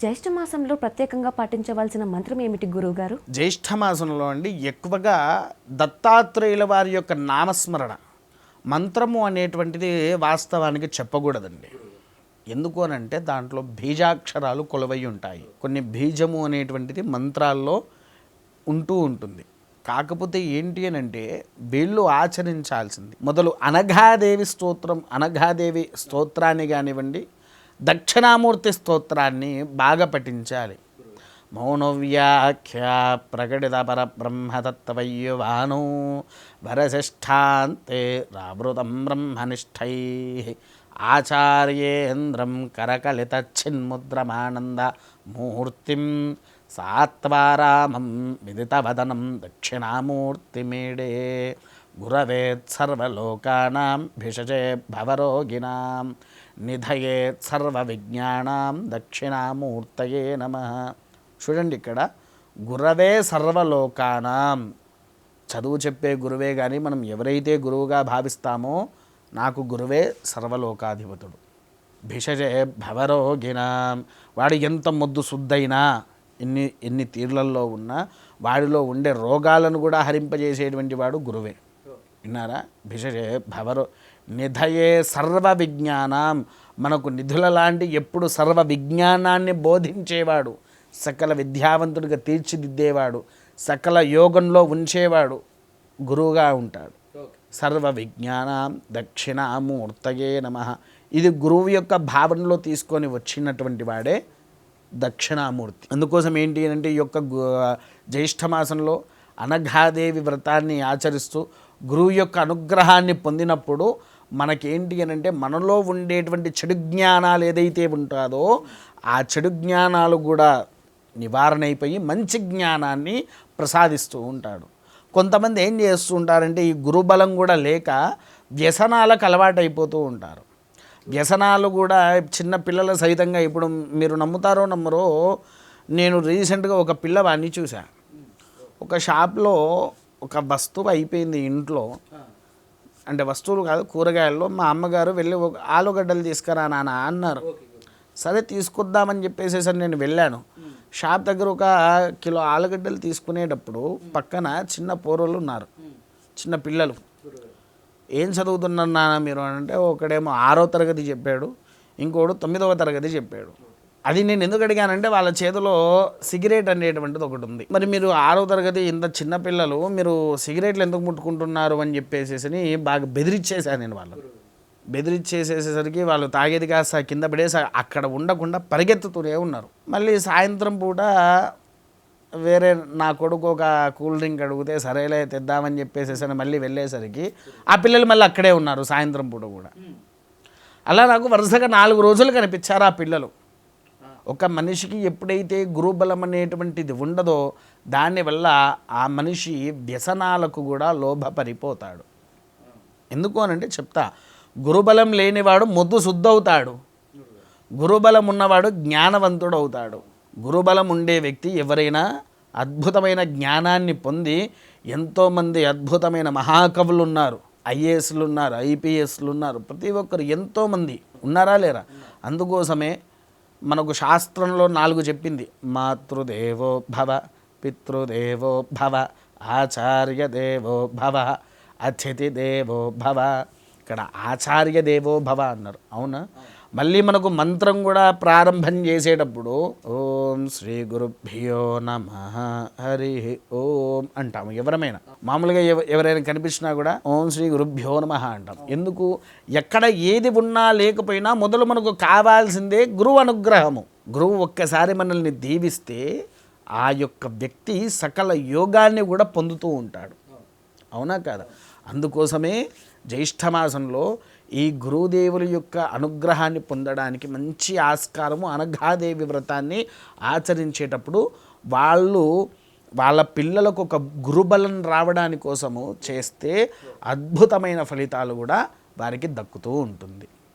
జ్యేష్ఠ మాసంలో ప్రత్యేకంగా పాటించవలసిన మంత్రం ఏమిటి గురువు గారు జ్యేష్ఠ మాసంలో అండి ఎక్కువగా దత్తాత్రేయుల వారి యొక్క నామస్మరణ. మంత్రము అనేటువంటిది వాస్తవానికి చెప్పకూడదండి. ఎందుకు అని అంటే దాంట్లో బీజాక్షరాలు కొలువై ఉంటాయి. కొన్ని బీజము అనేటువంటిది మంత్రాల్లో ఉంటూ ఉంటుంది. కాకపోతే ఏంటి అని అంటే వీళ్ళు ఆచరించాల్సింది. మొదలు అనఘాదేవి స్తోత్రం అనఘాదేవి స్తోత్రాన్ని కానివ్వండి దక్షిణామూర్తి స్తోత్రాన్ని బాగా పఠించాలి. మౌనవ్యాఖ్య ప్రకటిత పరబ్రహ్మతత్వయ్యువాను వరశిష్టాంతే రావృతం బ్రహ్మనిష్టై. ఆచార్యేంద్రం కరకలితచ్చిన్ముద్రమానంద మూర్తిం సాత్వారామం విదితవదనం దక్షిణామూర్తిమీడే. గురవేత్సర్వలోకానాం భిషజే భవరోగిణాం నిధయేత్ సర్వవిజ్ఞానాం దక్షిణామూర్తయే నమ. చూడండి ఇక్కడ గురవే సర్వలోకానాం. చదువు చెప్పే గురువే కానీ మనం ఎవరైతే గురువుగా భావిస్తామో నాకు గురువే సర్వలోకాధిపతుడు. భిషజే భవరోగినాం వాడు ఎంత మొద్దు శుద్ధైనా ఎన్ని ఎన్ని తీర్లల్లో ఉన్నా వాడిలో ఉండే రోగాలను కూడా హరింపజేసేటువంటి వాడు గురువే. విన్నారా? భిషజే భవరో నిధయే సర్వ విజ్ఞానం మనకు నిధుల లాంటి ఎప్పుడు సర్వ విజ్ఞానాన్ని బోధించేవాడు. సకల విద్యావంతుడిగా తీర్చిదిద్దేవాడు. సకల యోగంలో ఉంచేవాడు గురువుగా ఉంటాడు. సర్వ విజ్ఞానం దక్షిణామూర్తయే నమ. ఇది గురువు యొక్క భావనలో తీసుకొని వచ్చినటువంటి వాడే దక్షిణామూర్తి. అందుకోసం ఏంటి అంటే ఈ యొక్క గు- జ్యేష్ఠ మాసంలో అనఘాదేవి వ్రతాన్ని ఆచరిస్తూ గురువు యొక్క అనుగ్రహాన్ని పొందినప్పుడు మనకేంటి అని అంటే మనలో ఉండేటువంటి చెడు జ్ఞానాలు ఏదైతే ఉంటుందో ఆ చెడు జ్ఞానాలు కూడా నివారణ అయిపోయి మంచి జ్ఞానాన్ని ప్రసాదిస్తూ ఉంటాడు. కొంతమంది ఏం చేస్తూ ఉంటారంటే ఈ గురుబలం కూడా లేక వ్యసనాలకు అలవాటైపోతూ ఉంటారు. వ్యసనాలు కూడా చిన్న పిల్లల సహితంగా ఇప్పుడు మీరు నమ్ముతారో నమ్మరో నేను రీసెంట్గా ఒక పిల్లవాడిని చూశాను ఒక షాప్లో ఒక వస్తువు అయిపోయింది ఇంట్లో. అంటే వస్తువులు కాదు కూరగాయల్లో మా అమ్మగారు వెళ్ళి ఒక ఆలుగడ్డలు తీసుకురా నాన్న అన్నారు. సరే తీసుకొద్దామని చెప్పేసి నేను వెళ్ళాను. షాప్ దగ్గర ఒక కిలో ఆలుగడ్డలు తీసుకునేటప్పుడు పక్కన చిన్న పోరలు ఉన్నారు. చిన్న పిల్లలు. ఏం చదువుతున్నారు నాన్న మీరు? అంటే ఒకడేమో ఆరో తరగతి చెప్పాడు ఇంకోడు తొమ్మిదవ తరగతి చెప్పాడు. అది నేను ఎందుకు అడిగానంటే వాళ్ళ చేతిలో సిగరెట్ అనేటువంటిది ఒకటి ఉంది. మరి మీరు ఆరో తరగతి ఇంత చిన్న పిల్లలు మీరు సిగరెట్లు ఎందుకు ముట్టుకుంటున్నారు అని చెప్పేసేసి బాగా బెదిరించేశాను నేను వాళ్ళు బెదిరించేసేసరికి వాళ్ళు తాగేది కాస్త కింద పడేసి అక్కడ ఉండకుండా పరిగెత్తుతూనే ఉన్నారు. మళ్ళీ సాయంత్రం పూట వేరే నా కొడుకు ఒక కూల్ డ్రింక్ అడిగితే సరేలే తెద్దామని చెప్పేసేసని మళ్ళీ వెళ్ళేసరికి ఆ పిల్లలు మళ్ళీ అక్కడే ఉన్నారు సాయంత్రం పూట కూడా. అలా నాకు వరుసగా నాలుగు రోజులు కనిపించారు ఆ పిల్లలు. ఒక మనిషికి ఎప్పుడైతే గురుబలం అనేటువంటిది ఉండదో దానివల్ల ఆ మనిషి వ్యసనాలకు కూడా లోభపరిపోతాడు. ఎందుకు అనంటే చెప్తా గురుబలం లేనివాడు మొద్దు శుద్ధవుతాడు. గురుబలం ఉన్నవాడు జ్ఞానవంతుడు అవుతాడు గురుబలం ఉండే వ్యక్తి ఎవరైనా అద్భుతమైన జ్ఞానాన్ని పొంది ఎంతోమంది అద్భుతమైన మహాకవులు ఉన్నారు ఐఏఎస్లు ఉన్నారు ఐపీఎస్లు ఉన్నారు ప్రతి ఒక్కరు ఎంతోమంది ఉన్నారా లేరా? అందుకోసమే మనకు శాస్త్రంలో నాలుగు చెప్పింది. మాతృదేవో భవ పితృదేవో భవ ఆచార్య దేవో భవ అతిథి దేవో భవ. ఇక్కడ ఆచార్య దేవో భవ అన్నారు. అవునా. మళ్ళీ మనకు మంత్రం కూడా ప్రారంభం చేసేటప్పుడు ఓం శ్రీ గురుభ్యో నమ హరి ఓం అంటాము ఎవరమైనా. మామూలుగా ఎవ- ఎవరైనా కనిపించినా కూడా ఓం శ్రీ గురుభ్యో నమ అంటాం. ఎందుకు? ఎక్కడ ఏది ఉన్నా లేకపోయినా మొదలు మనకు కావాల్సిందే గురువు అనుగ్రహము. గురువు ఒక్కసారి మనల్ని దీవిస్తే ఆ యొక్క వ్యక్తి సకల యోగాన్ని కూడా పొందుతూ ఉంటాడు. అవునా కాదా? అందుకోసమే జ్యేష్ఠమాసంలో ఈ గురుదేవుల యొక్క అనుగ్రహాన్ని పొందడానికి మంచి ఆస్కారము అనఘాదేవి వ్రతాన్ని ఆచరించేటప్పుడు వాళ్ళు వాళ్ళ పిల్లలకు ఒక గురుబలం రావడాని కోసము చేస్తే అద్భుతమైన ఫలితాలు కూడా వారికి దక్కుతూ ఉంటుంది.